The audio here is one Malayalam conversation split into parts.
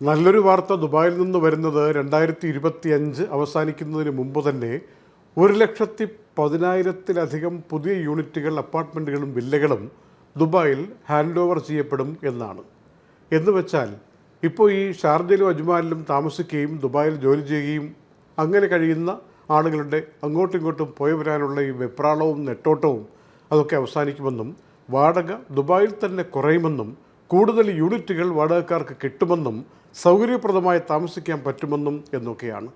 നല്ലൊരു വാർത്ത ദുബായിൽ നിന്ന് വരുന്നത് രണ്ടായിരത്തി ഇരുപത്തി അഞ്ച് അവസാനിക്കുന്നതിന് മുമ്പ് തന്നെ ഒരു ലക്ഷത്തി പതിനായിരത്തിലധികം പുതിയ യൂണിറ്റുകൾ അപ്പാർട്ട്മെന്റുകളും വില്ലകളും ദുബായിൽ ഹാൻഡ് ഓവർ ചെയ്യപ്പെടും എന്നാണ്. എന്ന് വെച്ചാൽ ഇപ്പോൾ ഈ ഷാർജയിലും അജ്മാലിലും താമസിക്കുകയും ദുബായിൽ ജോലി ചെയ്യുകയും അങ്ങനെ കഴിയുന്ന ആളുകളുടെ അങ്ങോട്ടും ഇങ്ങോട്ടും പോയി വരാനുള്ള ഈ വെപ്രാളവും നെട്ടോട്ടവും അതൊക്കെ അവസാനിക്കുമെന്നും വാടക ദുബായിൽ തന്നെ കുറയുമെന്നും കൂടുതൽ യൂണിറ്റുകൾ വാടകക്കാർക്ക് കിട്ടുമെന്നും സൗകര്യപ്രദമായി താമസിക്കാൻ പറ്റുമെന്നും എന്നൊക്കെയാണ്.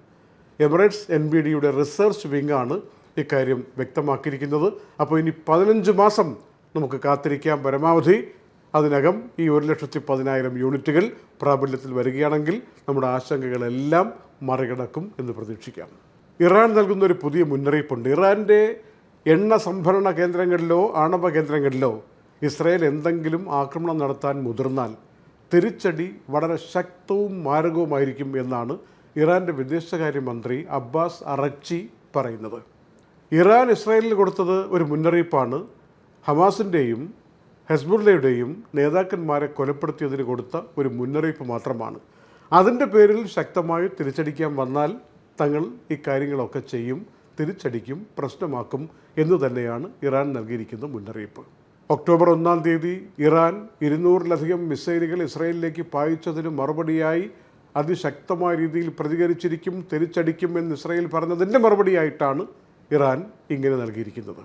എമിറേറ്റ്സ് എൻ ബി ഡിയുടെ റിസർച്ച് വിങ്ങാണ് ഇക്കാര്യം വ്യക്തമാക്കിയിരിക്കുന്നത്. അപ്പോൾ ഇനി പതിനഞ്ച് മാസം നമുക്ക് കാത്തിരിക്കാം പരമാവധി. അതിനകം ഈ ഒരു ലക്ഷത്തി പതിനായിരം യൂണിറ്റുകൾ പ്രാബല്യത്തിൽ വരികയാണെങ്കിൽ നമ്മുടെ ആശങ്കകളെല്ലാം മറികടക്കും എന്ന് പ്രതീക്ഷിക്കാം. ഇറാൻ നൽകുന്ന ഒരു പുതിയ മുന്നറിയിപ്പുണ്ട്. ഇറാന്റെ എണ്ണ സംഭരണ കേന്ദ്രങ്ങളിലോ ആണവ കേന്ദ്രങ്ങളിലോ ഇസ്രയേൽ എന്തെങ്കിലും ആക്രമണം നടത്താൻ മുതിർന്നാൽ തിരിച്ചടി വളരെ ശക്തവും മാരകവുമായിരിക്കും എന്നാണ് ഇറാന്റെ വിദേശകാര്യമന്ത്രി അബ്ബാസ് അറക്ചി പറയുന്നത്. ഇറാൻ ഇസ്രായേലിന് കൊടുത്തത് ഒരു മുന്നറിയിപ്പാണ്. ഹമാസിന്റെയും ഹെസ്ബുള്ളയുടെയും നേതാക്കന്മാരെ കൊലപ്പെടുത്തിയതിന് കൊടുത്ത ഒരു മുന്നറിയിപ്പ് മാത്രമാണ്. അതിന്റെ പേരിൽ ശക്തമായി തിരിച്ചടിക്കാൻ വന്നാൽ തങ്ങൾ ഇക്കാര്യങ്ങളൊക്കെ ചെയ്യും തിരിച്ചടിക്കും പ്രശ്നമാക്കും എന്ന് തന്നെയാണ് ഇറാൻ നൽകിയിരിക്കുന്ന മുന്നറിയിപ്പ്. ഒക്ടോബർ ഒന്നാം തീയതി ഇറാൻ ഇരുന്നൂറിലധികം മിസൈലുകൾ ഇസ്രയേലിലേക്ക് പായിച്ചതിന് മറുപടിയായി അതിശക്തമായ രീതിയിൽ പ്രതികരിച്ചിരിക്കും തിരിച്ചടിക്കും എന്ന് ഇസ്രയേൽ പറഞ്ഞതിന്റെ മറുപടിയായിട്ടാണ് ഇറാൻ ഇങ്ങനെ നൽകിയിരിക്കുന്നത്.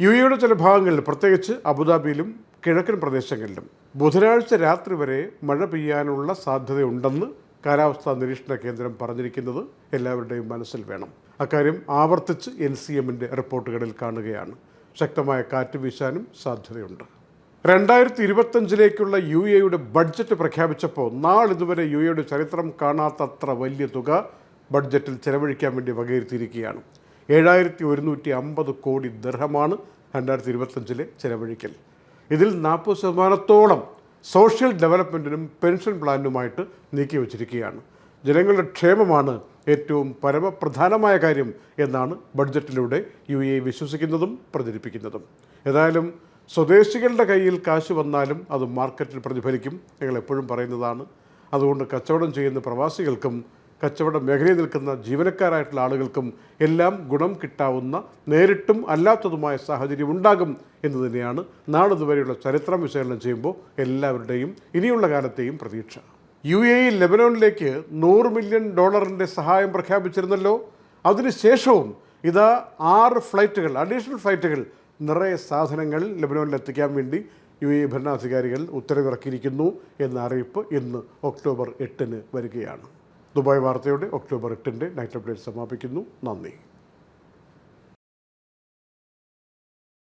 യു എയുടെ ചില ഭാഗങ്ങളിൽ പ്രത്യേകിച്ച് അബുദാബിയിലും കിഴക്കൻ പ്രദേശങ്ങളിലും ബുധനാഴ്ച രാത്രി വരെ മഴ പെയ്യാനുള്ള സാധ്യതയുണ്ടെന്ന് കാലാവസ്ഥാ നിരീക്ഷണ കേന്ദ്രം പറഞ്ഞിരിക്കുന്നത് എല്ലാവരുടെയും മനസ്സിൽ വേണം. അക്കാര്യം ആവർത്തിച്ച് എൻ സി എമ്മിന്റെ റിപ്പോർട്ടുകളിൽ കാണുകയാണ്. ശക്തമായ കാറ്റ് വീശാനും സാധ്യതയുണ്ട്. രണ്ടായിരത്തി ഇരുപത്തഞ്ചിലേക്കുള്ള യു എയുടെ ബഡ്ജറ്റ് പ്രഖ്യാപിച്ചപ്പോൾ നാളിതുവരെ യു എയുടെ ചരിത്രം കാണാത്തത്ര വലിയ തുക ബഡ്ജറ്റിൽ ചെലവഴിക്കാൻ വേണ്ടി വകയിരുത്തിയിരിക്കുകയാണ്. ഏഴായിരത്തി ഒരുന്നൂറ്റി അമ്പത് കോടി ദർഹമാണ് രണ്ടായിരത്തി ഇരുപത്തഞ്ചിലെ ചെലവഴിക്കൽ. ഇതിൽ നാൽപ്പത് ശതമാനത്തോളം സോഷ്യൽ ഡെവലപ്മെന്റിനും പെൻഷൻ പ്ലാനിനുമായിട്ട് നീക്കി വച്ചിരിക്കുകയാണ് ജനങ്ങളുടെ ക്ഷേമമാണ് ഏറ്റവും പരമപ്രധാനമായ കാര്യം എന്നാണ് ബഡ്ജറ്റിലൂടെ യു എ വിശ്വസിക്കുന്നതും പ്രചരിപ്പിക്കുന്നതും. ഏതായാലും സ്വദേശികളുടെ കയ്യിൽ കാശ് വന്നാലും അത് മാർക്കറ്റിൽ പ്രതിഫലിക്കും ഞങ്ങൾ എപ്പോഴും പറയുന്നതാണ്. അതുകൊണ്ട് കച്ചവടം ചെയ്യുന്ന പ്രവാസികൾക്കും കച്ചവട മേഖലയിൽ നിൽക്കുന്ന ജീവനക്കാരായിട്ടുള്ള ആളുകൾക്കും എല്ലാം ഗുണം കിട്ടാവുന്ന നേരിട്ടും അല്ലാത്തതുമായ സാഹചര്യം ഉണ്ടാകും എന്ന് തന്നെയാണ് നാളിതുവരെയുള്ള ചരിത്രം വിശകലനം ചെയ്യുമ്പോൾ എല്ലാവരുടെയും ഇനിയുള്ള കാലത്തെയും പ്രതീക്ഷ. യു എ ഇ ലെബനോണിലേക്ക് നൂറ് മില്യൺ ഡോളറിന്റെ സഹായം പ്രഖ്യാപിച്ചിരുന്നല്ലോ. അതിനുശേഷവും ഇതാ ആറ് ഫ്ലൈറ്റുകൾ അഡീഷണൽ ഫ്ലൈറ്റുകൾ നിറയെ സാധനങ്ങൾ ലെബനോണിൽ എത്തിക്കാൻ വേണ്ടി യു എ ഭരണാധികാരികൾ ഉത്തരവിറക്കിയിരിക്കുന്നു എന്ന അറിയിപ്പ് ഇന്ന് ഒക്ടോബർ എട്ടിന് വരികയാണ്. ദുബായ് വാർത്തയുടെ ഒക്ടോബർ എട്ടിന്റെ നൈറ്റ് അപ്ഡേറ്റ് സമാപിക്കുന്നു. നന്ദി.